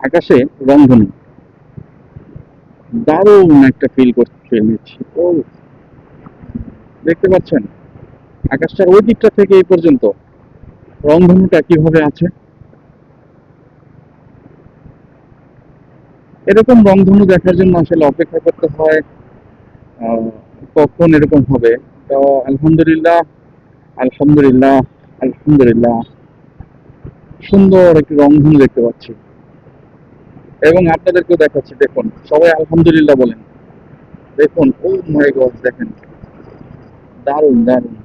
আকাশে রংধনু দারুণ একটা ফিল করতে নিচ্ছি ও, দেখতে পাচ্ছেন? আকাশটার ওই দিকটা থেকে এই পর্যন্ত রংধনুটা কীভাবে আছে? এরকম রংধনু দেখার জন্য আসলে অপেক্ষা করতে হয়। কখন এরকম হবে? তো আলহামদুলিল্লাহ আলহামদুলিল্লাহ আলহামদুলিল্লাহ। সুন্দর একটি রংধনু দেখতে পাচ্ছি। এবং আপনাদেরকেও দেখাচ্ছি, দেখুন, সবাই আলহামদুলিল্লাহ বলেন। দেখুন ও মাই গড দেখেন। দারুণ দারুণ।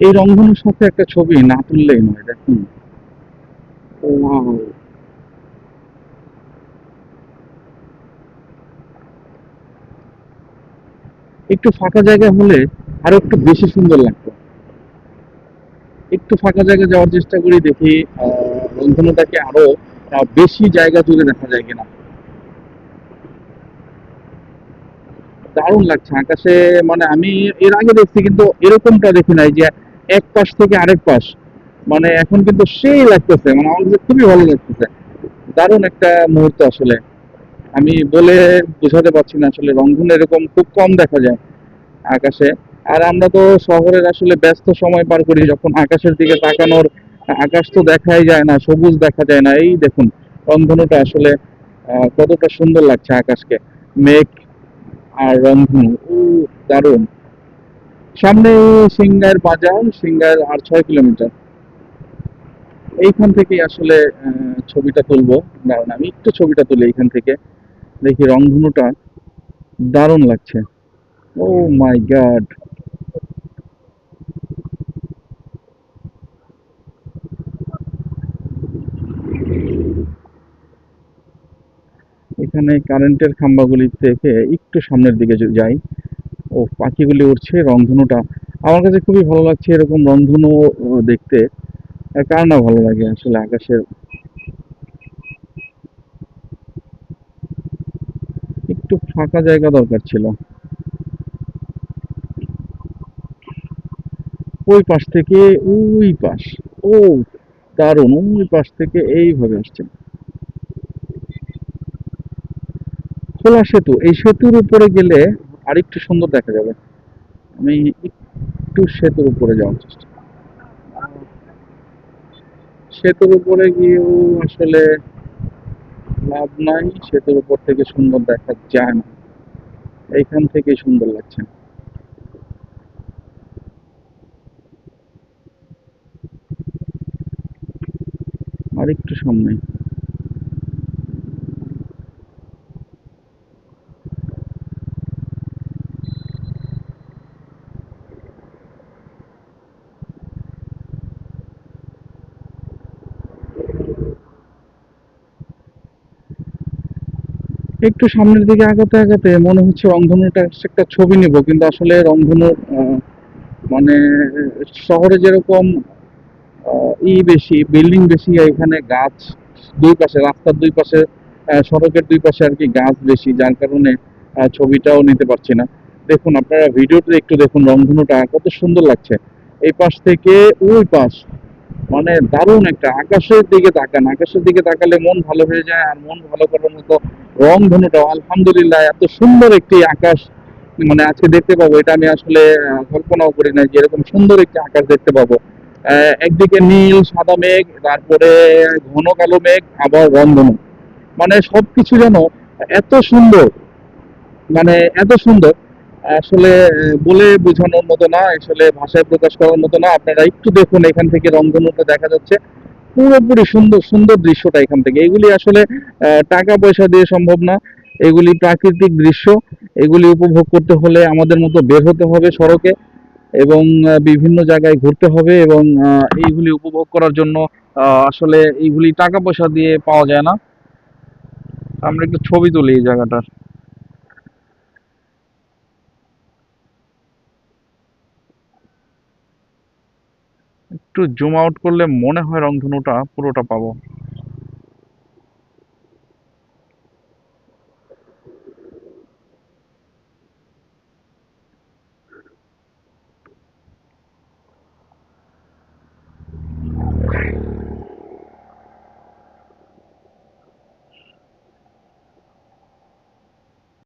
এই রংধনুর সাথে একটা ছবি না তুললেই নয়, দেখুন। Wow. একটু ফাঁকা জায়গা হলে আরও একটু বেশি সুন্দর লাগতো। একটু ফাঁকা জায়গায় যাওয়ার চেষ্টা করি, দেখি রংধনুটাকে আরও বেশি জায়গা জুড়ে দেখা যায় কিনা। দারুণ লাগছে আকাশে মানে আমি এর আগে দেখছি কিন্তু এরকমটা দেখি নাই যে এক পাশ থেকে আরেক পাশ মানে এখন কিন্তু সেই লাগতেছে মানে আমার খুবই ভালো লাগতেছে। দারুণ একটা মুহূর্ত আসলে। আমি বলে বোঝাতে পারছি না আসলে রংধনু এরকম খুব কম দেখা যায় আকাশে। আর আমরা তো শহরের আসলে ব্যস্ত সময় পার করি, যখন আকাশের দিকে তাকানোর আকাশ তো দেখাই যায় না, সবুজ দেখা যায় না। এই দেখুন, রংধনুটা আসলে কতটা সুন্দর লাগছে আকাশকে। মেঘ আর রংধনু ও দারুণ। সামনে সিঙ্গার বাজার, সিঙ্গার আর ছয় কিলোমিটার। এইখান থেকে আসলে ছবিটা তুলবো। দারুণ, আমি একটু ছবিটা তুলি এইখান থেকে। দেখি রংধনুটা দারুণ লাগছে। Oh my God. এখানে কারেন্টের খাম্বাগুলি থেকে একটু সামনের দিকে যাই। ও, পাখিগুলি উড়ছে, রংধনুটা। আমার কাছে খুবই ভালো লাগছে এরকম রংধনু দেখতে। কার না ভালো লাগে আসলে আকাশের। একটু ফাঁকা জায়গা দরকার ছিল। ওই পাশ থেকে, ওই পাশ, ও দারুণ, ওই পাশ থেকে এইভাবে আসছে। খোলা সেতু, এই সেতুর উপরে গেলে আরেকটু সুন্দর দেখা যাবে। আমি একটু সেতুর উপরে যাওয়ার চেষ্টা সেতুর উপরে গিয়েও আসলে লাভ নাই, সেতুর উপর থেকে সুন্দর দেখা যায় না। এইখান থেকে সুন্দর লাগছে আর একটু সামনে। একটু সামনের দিকে আগাতে আগাতে মনে হচ্ছে রংধনুটা একটা ছবি নিব, কিন্তু আসলে রংধনুর মানে শহরে যেরকম ই বেশি, বিল্ডিং বেশি, এখানে গাছ দুই পাশে, রাস্তার দুই পাশে সড়কের দুই পাশে আর কি গাছ বেশি, যার কারণে ছবিটাও নিতে পারছি না। দেখুন, আপনারা ভিডিওতে একটু দেখুন রংধনুটা, কত সুন্দর লাগছে। এই পাশ থেকে ওই পাশ মানে দারুণ একটা, আকাশের দিকে তাকান, আকাশের দিকে তাকালে মন ভালো হয়ে যায় আর মন ভালো করার মতো রং ধনুটা আলহামদুলিল্লাহ, এত সুন্দর একটি আকাশ মানে আজকে দেখতে পাবো, এটা আমি আসলে কল্পনাও করি না যে এরকম সুন্দর একটি আকাশ দেখতে পাবো। একদিকে নীল, সাদা মেঘ, তারপরে ঘন কালো মেঘ, আবার রংধনু। মানে সবকিছু যেন এত সুন্দর মানে এত সুন্দর। আসলে বলে বোঝানোর মতো না, আসলে ভাষায় প্রকাশ করার মতো না। আপনারা একটু দেখুন, এখান থেকে রংধনুটা দেখা যাচ্ছে। পুরোপুরি সুন্দর সুন্দর দৃশ্যটা এখান থেকে। এগুলি আসলে টাকা পয়সা দিয়ে সম্ভব না। এগুলি প্রাকৃতিক দৃশ্য। এগুলি উপভোগ করতে হলে আমাদের মতো বের হতে হবে সড়কে এবং বিভিন্ন জায়গায় ঘুরতে হবে এবং এইগুলি উপভোগ করার জন্য আসলে এইগুলি টাকা পয়সা দিয়ে পাওয়া যায় না। আমরা একটু ছবি তুলি এই জায়গাটার। একটু জুম আউট করলে মনে হয় রংধনুটা পুরোটা পাবো।